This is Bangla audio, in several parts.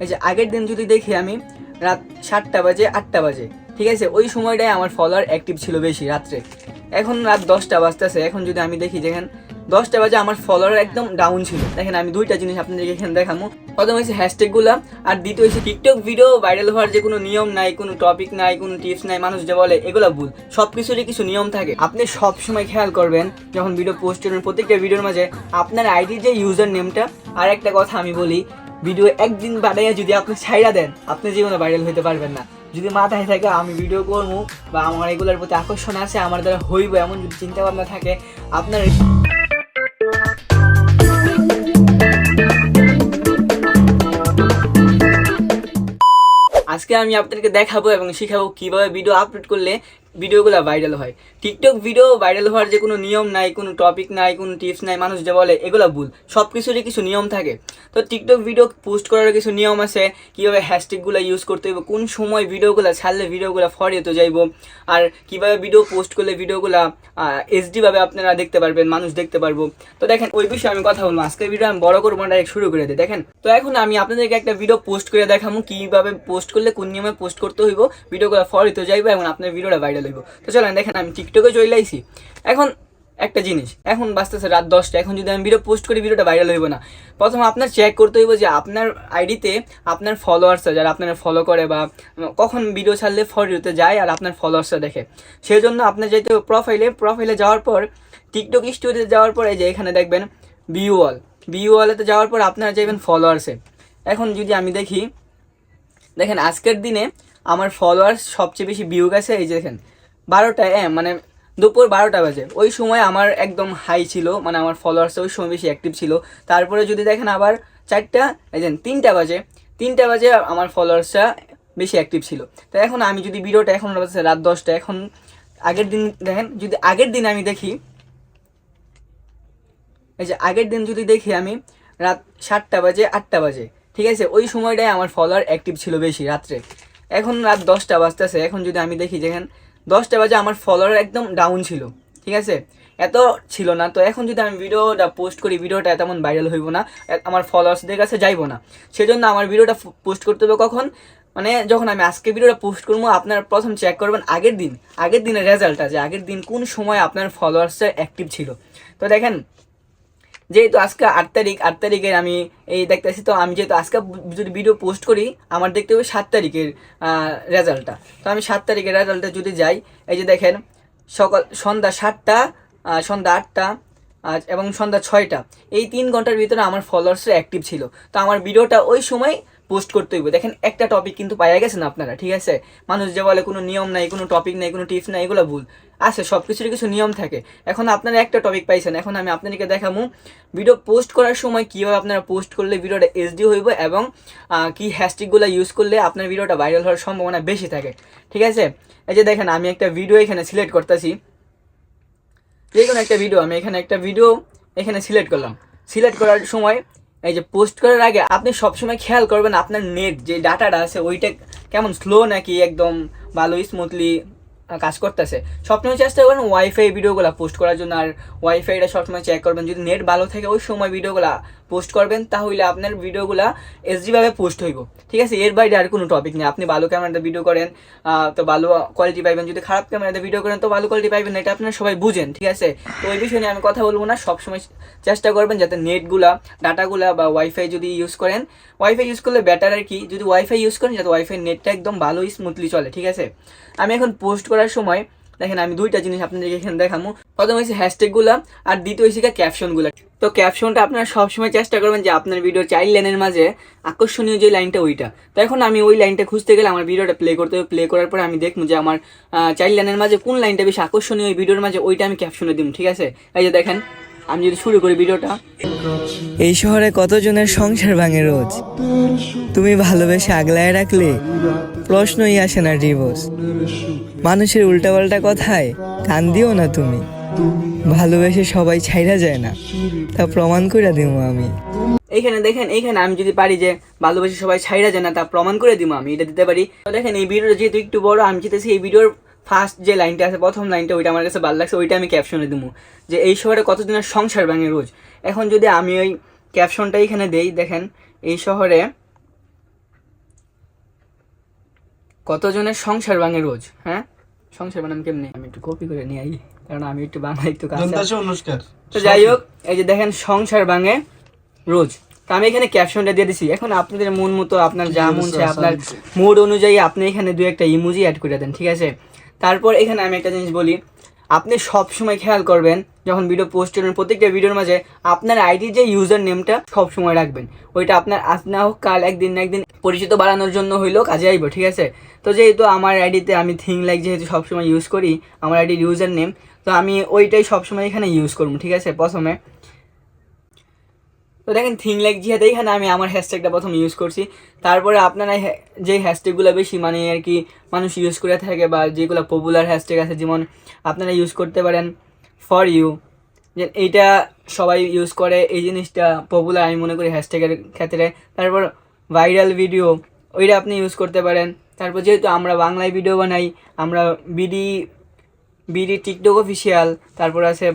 এই যে আগের দিন যদি দেখি আমি, রাত সাতটা বাজে, আটটা বাজে, ঠিক আছে? ওই সময়টায় আমার ফলোয়ার অ্যাক্টিভ ছিল বেশি রাত্রে। এখন রাত দশটা বাজতেছে, এখন যদি আমি দেখি যেখানে দশটা বাজে আমার ফলোয়ার একদম ডাউন ছিল। দেখেন আমি দুইটা জিনিস আপনাদেরকে এখানে দেখাবো প্রথম হচ্ছে হ্যাশট্যাগুলো আর দ্বিতীয় হচ্ছে টিকটক ভিডিও ভাইরাল হওয়ার যে কোনো নিয়ম নাই, কোনো টপিক নাই, কোনো টিপস নাই, মানুষ যে বলে এগুলো ভুল। সব কিছুরই কিছু নিয়ম থাকে। আপনি সব সময় খেয়াল করবেন, যখন ভিডিও পোস্ট করবেন, প্রত্যেকটা ভিডিওর মাঝে আপনার আইডির যে ইউজার নেমটা আর একটা কথা আমি বলি ভিডিও একদিন বাড়াইয়া যদি আপনি ছাইড়া দেন, আপনি জীবনে ভাইরাল হতে পারবেন না। যদি মাথায় থাকে আমি ভিডিও করব বা আমার এগুলোর প্রতি আকর্ষণ আছে, আমার দ্বারা হইব এমন যদি চিন্তা ভাবনা থাকে, আপনার আজকে আমি আপনাদেরকে দেখাবো এবং শিখাবো কীভাবে ভিডিও আপলোড করলে ভিডিওগুলো ভাইরাল হয়। টিকটক ভিডিও ভাইরাল হওয়ার যে কোনো নিয়ম নাই, কোনো টপিক নাই, কোনো টিপস নাই, মানুষ যে বলে, এগুলো ভুল। সব কিছুরই কিছু নিয়ম থাকে। তো টিকটক ভিডিও পোস্ট করার কিছু নিয়ম আছে, কীভাবে হ্যাশট্যাগুলো ইউজ করতে হইব, কোন সময় ভিডিওগুলো ছাড়লে ভিডিওগুলো ফরিয়ে তো যাইব, আর কীভাবে ভিডিও পোস্ট করলে ভিডিওগুলো এসডিভাবে আপনারা দেখতে পারবেন, মানুষ দেখতে পারব। তো দেখেন, ওই বিষয়ে আমি কথা বলব আজকের ভিডিও আমি বড় করব ডাইরেক্ট শুরু করে দিই। দেখেন, তো এখন আমি আপনাদেরকে একটা ভিডিও পোস্ট করে দেখাবো, কীভাবে পোস্ট করলে, কোন নিয়মে পোস্ট করতে হইব ভিডিওগুলো ফরিয়ে তো যাইব এবং আপনার ভিডিওটা ভাইরাল হইব তো চলেন, দেখেন আমি টিকটকে চলে আইছি। এখন একটা জিনিস, এখন বাঁচতেছে রাত দশটা, এখন যদি আমি ভিডিও পোস্ট করি ভিডিওটা ভাইরাল হইব না। প্রথম আপনার চেক করতে হইব যে আপনার আইডিতে আপনার ফলোয়ার্সরা যারা আপনারা ফলো করে বা কখন ভিডিও ছাড়লে ফরিওতে যায় আর আপনার ফলোয়ার্সরা দেখে। সেই জন্য আপনার যেতে প্রোফাইলে প্রোফাইলে যাওয়ার পর টিকটক স্টোরিতে যাওয়ার পর যে এখানে দেখবেন বিউ ওয়াল বিউ ওয়ালেতে যাওয়ার পর আপনারা যাবেন ফলোয়ার্সে এখন যদি আমি দেখি, দেখেন আজকের দিনে আমার ফলোয়ার্স সবচেয়ে বেশি ভিউ গেছে, এই যে দেখেন। বারোটা হ্যাঁ মানে দুপুর বারোটা বাজে। ওই সময় আমার একদম হাই ছিল মানে আমার ফলোয়ার্স ওই সময় বেশি অ্যাক্টিভ ছিল। তারপরে যদি দেখেন আবার চারটা, এই যে তিনটা বাজে তিনটা বাজে আমার ফলোয়ার্সরা বেশি অ্যাক্টিভ ছিল। তো এখন আমি যদি ভিডিওটা এখন বাজছে রাত দশটা, এখন আগের দিন দেখেন, যদি আগের দিন আমি দেখি, এই যে আগের দিন যদি দেখি আমি, রাত সাতটা বাজে, আটটা বাজে, ঠিক আছে? ওই সময়টায় আমার ফলোয়ার অ্যাক্টিভ ছিল বেশি রাত্রে। এখন রাত দশটা বাজতেছে, এখন যদি আমি দেখি যেখানে দশটা বাজে আমার ফলোয়ার একদম ডাউন ছিল, ঠিক আছে? এত ছিল না, তো এখন যদি আমি ভিডিওটা পোস্ট করি, ভিডিওটা তেমন ভাইরাল হইব না আমার ফলোয়ার্সদের কাছে যাইব না। সেজন্য আমার ভিডিওটা পোস্ট করতে হবে কখন? মানে যখন আমি আজকে ভিডিওটা পোস্ট করব, আপনারা প্রথম চেক করবেন আগের দিন, আগের দিনের রেজাল্টটা যে আগের দিন কোন সময় আপনার ফলোয়ার্সটা অ্যাক্টিভ ছিল। তো দেখেন যেহেতু আজকে আট তারিখ আট তারিখের আমি এই দেখতেছি তো আমি যেহেতু আজকে যদি ভিডিও পোস্ট করি আমার দেখতে হবে সাত তারিখের রেজাল্টটা তো আমি সাত তারিখের রেজাল্টটা যদি যাই এই যে দেখেন সকাল সন্ধ্যা সাতটা সন্ধ্যা আটটা আহ, এবং সন্ধ্যা ছয়টা এই তিন ঘণ্টার ভিতরে আমার ফলোয়ার্সরা অ্যাক্টিভ ছিল। তো আমার ভিডিওটা ওই সময় পোস্ট করতে হইবে। দেখেন একটা টপিক কিন্তু পাইয়া গেছেন আপনারা ঠিক আছে? মানুষ যে বলে কোনো নিয়ম নাই কোনো টপিক নাই কোনো টিপস নাই এগুলো ভুল। আছে সব কিছুরই কিছু নিয়ম থাকে। এখন আপনারা একটা টপিক পাইছেন, এখন আমি আপনাদেরকে দেখাবো ভিডিও পোস্ট করার সময় কীভাবে আপনারা পোস্ট করলে ভিডিওটা এইচডি হইব এবং কি হ্যাশট্যাগুলো ইউজ করলে আপনার ভিডিওটা ভাইরাল হওয়ার সম্ভাবনা বেশি থাকে। ঠিক আছে? এই যে দেখেন, আমি একটা ভিডিও এখানে সিলেক্ট করতেছি। যে কোনো একটা ভিডিও আমি এখানে একটা ভিডিও এখানে সিলেক্ট করলাম। সিলেক্ট করার সময় এই যে পোস্ট করার আগে আপনি সবসময় খেয়াল করবেন আপনার নেট যে ডাটাটা আছে, ওইটা কেমন স্লো নাকি একদম ভালো স্মুথলি কাজ করতেছে। সবসময় চেষ্টা করবেন ওয়াইফাই ভিডিওগুলো পোস্ট করার জন্য, আর ওয়াইফাইটা সবসময় চেক করবেন। যদি নেট ভালো থাকে, ওই সময় ভিডিওগুলো পোস্ট করবেন, তাহলে আপনার ভিডিওগুলো এসডিভাবে পোস্ট হইব। ঠিক আছে? এর বাইরে আর কোনো টপিক নেই। আপনি ভালো ক্যামেরাতে ভিডিও করেন তো ভালো কোয়ালিটি পাইবেন। যদি খারাপ ক্যামেরাতে ভিডিও করেন, তো ভালো কোয়ালিটি পাইবেন এটা আপনারা সবাই বুঝেন, ঠিক আছে? তো ওই বিষয় নিয়ে আমি কথা বলব না। সবসময় চেষ্টা করবেন যাতে নেটগুলা ডাটাগুলা বা ওয়াইফাই যদি ইউজ করেন। ওয়াইফাই ইউজ করলে বেটার আর কি। যদি ওয়াইফাই ইউজ করেন, যাতে ওয়াইফাই নেটটা একদম ভালো স্মুথলি চলে, ঠিক আছে? আমি এখন পোস্ট করার সময়, দেখেন আমি দুইটা জিনিস আপনাদেরকে এখানে দেখাবো প্রথম হচ্ছে হ্যাশট্যাগুলো আর দ্বিতীয় হচ্ছে ক্যাপশনগুলো তো ক্যাপশনটা আপনারা সবসময় চেষ্টা করবেন যে আপনার ভিডিও চাইল্ড লাইনের মাঝে আকর্ষণীয় যে লাইনটা ওইটা। তো এখন আমি ওই লাইনটা খুঁজতে গেলে আমার ভিডিওটা প্লে করতে হবে। প্লে করার পরে আমি দেখব যে আমার চাইল্ড লাইনের মাঝে কোন লাইনটা বেশি আকর্ষণীয়, ওই ভিডিওর মাঝে ওইটা আমি ক্যাপশনে দিব ঠিক আছে? এই যে দেখেন, আমি যদি শুরু করি ভিডিওটা এই শহরে কতজনের সংসার ভাঙে রোজ? তুমি ভালোবেসে আগলায় রাখলে প্রশ্নই আসে না ডিভোর্স মানুষের উল্টাপাল্টা কথায় কান দিও না তুমি। ভালোবেসে সবাই ছাইরা যায় না। তা প্রমাণ করে দিব আমি। এইখানে দেখেন, এইখানে আমি যদি পারি যে ভালোবেসে সবাই ছাইরা যায় না, তা প্রমাণ করে দিব আমি, এটা দিতে পারি। দেখেন, এই ভিডিওটা যেহেতু একটু বড়, আমি চাইতেছি এই ভিডিওর ফার্স্ট যে লাইনটা আছে, প্রথম লাইনটা, ওইটা আমার কাছে ভালো লাগছে, ওইটা আমি ক্যাপশনে দিব যে এই শহরে কতদিনের সংসার ভাঙে রোজ? এখন যদি আমি ওই ক্যাপশনটা এখানে দেই, দেখেন, এই শহরে কতজনের সংসার ভাঙে রোজ হ্যাঁ? সংসার বানাম কেমনে? আমি একটু কপি করে নিয়ে আই কারণ আমি একটু বাংলা একটু তো যাই হোক এই যে দেখেন সংসার ভাঙে রোজ। তো আমি এখানে ক্যাপশনটা দিয়ে দিছি। এখন আপনাদের মন মতো আপনার যা মন চায় আপনার মুড অনুযায়ী আপনি এখানে দু একটা ইমোজি অ্যাড করে দেন ঠিক আছে? তারপর এখানে আমি একটা জিনিস বলি আপনি সব সময় খেয়াল করবেন যখন ভিডিও পোস্ট করবেন, প্রত্যেকটা ভিডিওর মাঝে আপনার আইডির যে ইউজার নেমটা সব সময় রাখবেন। ওইটা আপনার আজ না হোক, কাল একদিন না একদিন পরিচিত বাড়ানোর জন্য হইলেও কাজে আইব, ঠিক আছে? তো যেহেতু আমার আইডিতে আমি থিং লাইক যেহেতু সবসময় ইউজ করি, আমার আইডির ইউজার নেম তো আমি ওইটাই সবসময় এখানে ইউজ করব, ঠিক আছে, প্রথমে। তো দেখেন থিং লাইক জিহাতে এখানে আমি আমার হ্যাশট্যাগটা প্রথম ইউজ করছি, তারপরে আপনারা যে হ্যাশট্যাগুলো বেশি মানে আর কি মানুষ ইউজ করে থাকে বা যেগুলো পপুলার হ্যাশট্যাগ আছে, যেমন আপনারা ইউজ করতে পারেন ফর ইউ যে এইটা সবাই ইউজ করে, এই জিনিসটা পপুলার আমি মনে করি হ্যাশট্যাগের ক্ষেত্রে। তারপর ভাইরাল ভিডিও ওইটা আপনি ইউজ করতে পারেন। তারপর যেহেতু আমরা বাংলায় ভিডিও বানাই, আমরা বিডি বিডি টিকটক অফিসিয়াল তারপর আছে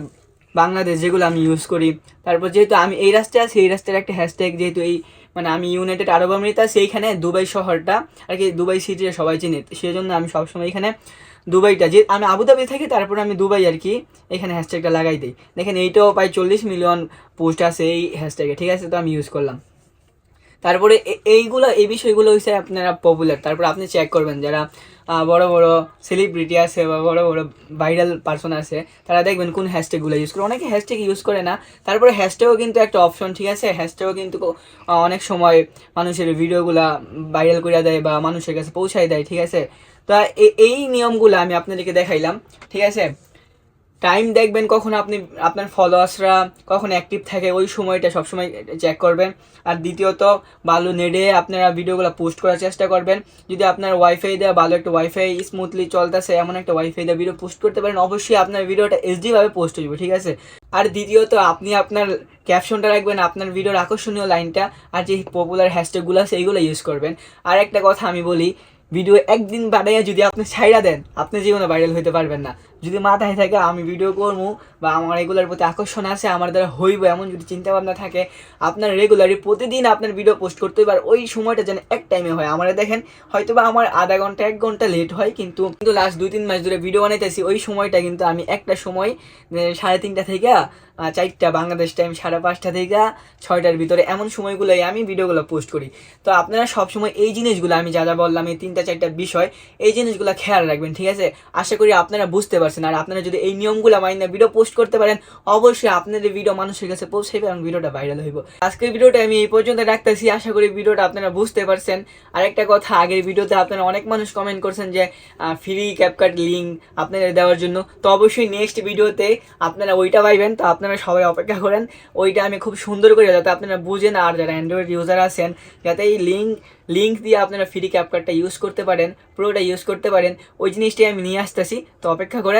বাংলাদেশ, যেগুলো আমি ইউজ করি। তারপর যেহেতু আমি এই রাস্তায় আছি, এই রাস্তার একটা হ্যাশট্যাগ যেহেতু এই মানে আমি ইউনাইটেড আরব আমিরাত সেইখানে দুবাই শহরটা, আর কি দুবাই সিটিটা সবাই চিনি। সেই জন্য আমি সবসময় এখানে দুবাইটা, যে আমি আবুধাবি থাকি, তারপর আমি দুবাই আর কি এখানে হ্যাশট্যাগটা লাগাই দিই। দেখেন, এইটাও প্রায় চল্লিশ মিলিয়ন পোস্ট আছে এই হ্যাশট্যাগে ঠিক আছে? তো আমি ইউজ করলাম। তারপরে এইগুলো, এই বিষয়গুলো হচ্ছে আপনারা পপুলার তারপর আপনি চেক করবেন যারা বড় বড় সেলিব্রিটি আছে বা বড় বড় ভাইরাল পার্সন আছে, তারা দেখবেন কোন হ্যাশট্যাগুলো ইউজ করে। অনেকে হ্যাশট্যাগ ইউজ করে না, তারপরে হ্যাশট্যাগও কিন্তু একটা অপশন ঠিক আছে? হ্যাশট্যাগও কিন্তু অনেক সময় মানুষের ভিডিওগুলা ভাইরাল করে দেয় বা মানুষের কাছে পৌঁছায় দেয়, ঠিক আছে? তো এই নিয়মগুলো আমি আপনাদেরকে দেখাইলাম, ঠিক আছে? টাইম দেখবেন কখন আপনি, আপনার ফলোয়ার্সরা কখন অ্যাক্টিভ থাকে, ওই সময়টা সবসময় চেক করবেন। আর দ্বিতীয়ত, ভালো নেটে আপনারা ভিডিওগুলো পোস্ট করার চেষ্টা করবেন। যদি আপনার ওয়াইফাই দেওয়া ভালো একটা ওয়াইফাই স্মুথলি চলতেছে, এমন একটা ওয়াইফাই দিয়ে ভিডিও পোস্ট করতে পারেন, অবশ্যই আপনার ভিডিওটা এইচডি ভাবে পোস্ট হইব ঠিক আছে? আর দ্বিতীয়ত, আপনি আপনার ক্যাপশনটা রাখবেন, আপনার ভিডিওর আকর্ষণীয় লাইনটা আর যে পপুলার হ্যাশট্যাগুলো আছে এইগুলো ইউজ করবেন। আর একটা কথা আমি বলি ভিডিও একদিন বাড়াইয়া যদি আপনি ছাইড়া দেন, আপনি জীবনে ভাইরাল হইতে পারবেন না। যদি মাথায় থাকে আমি ভিডিও করব বা আমার এগুলোর প্রতি আকর্ষণ আছে, আমার দ্বারা হইব এমন যদি চিন্তা ভাবনা থাকে, আপনার রেগুলারই প্রতিদিন আপনার ভিডিও পোস্ট করতে হবে আর ওই সময়টা যেন এক টাইমে হয়। আমার দেখেন হয়তো বা আমার আধা ঘণ্টা, এক ঘণ্টা লেট হয়, কিন্তু কিন্তু লাস্ট দুই, তিন মাস ধরে ভিডিও বানাইতেছি, ওই সময়টা কিন্তু আমি একটা সময় সাড়ে তিনটা থেকে চারটা বাংলাদেশ টাইম সাড়ে পাঁচটা থেকে, ছয়টার ভিতরে এমন সময়গুলোই আমি ভিডিওগুলো পোস্ট করি। তো আপনারা সবসময় এই জিনিসগুলো আমি যা যা বললাম, এই তিনটা, চারটা বিষয়, এই জিনিসগুলো খেয়াল রাখবেন, ঠিক আছে? আশা করি আপনারা বুঝতে পারছেন। আর আপনারা যদি এই নিয়মগুলো মাইনে ভিডিও পোস্ট করতে পারেন, অবশ্যই আপনাদের ভিডিও মানুষের কাছে পৌঁছাবে এবং ভিডিওটা ভাইরাল হইব। আজকের ভিডিওটা আমি এই পর্যন্ত রাখতেছি। আশা করি ভিডিওটা আপনারা বুঝতে পারছেন। আর একটা কথা, আগের ভিডিওতে আপনারা অনেক মানুষ কমেন্ট করছেন যে ফ্রি ক্যাপকাট লিঙ্ক আপনাদের দেওয়ার জন্য। তো অবশ্যই নেক্সট ভিডিওতে আপনারা ওইটা পাইবেন। তো আপনারা সবাই অপেক্ষা করেন। ওইটা আমি খুব সুন্দর করে যাতে আপনারা বুঝেন। আর যারা অ্যান্ড্রয়েড ইউজার আছেন, যাতে এই লিঙ্ক লিঙ্ক দিয়ে আপনারা ফ্রি ক্যাপকার্ডটা ইউজ করতে পারেন, পুরোটা ইউজ করতে পারেন, ওই জিনিসটাই আমি নিয়ে আসতেছি। তো অপেক্ষা করেন।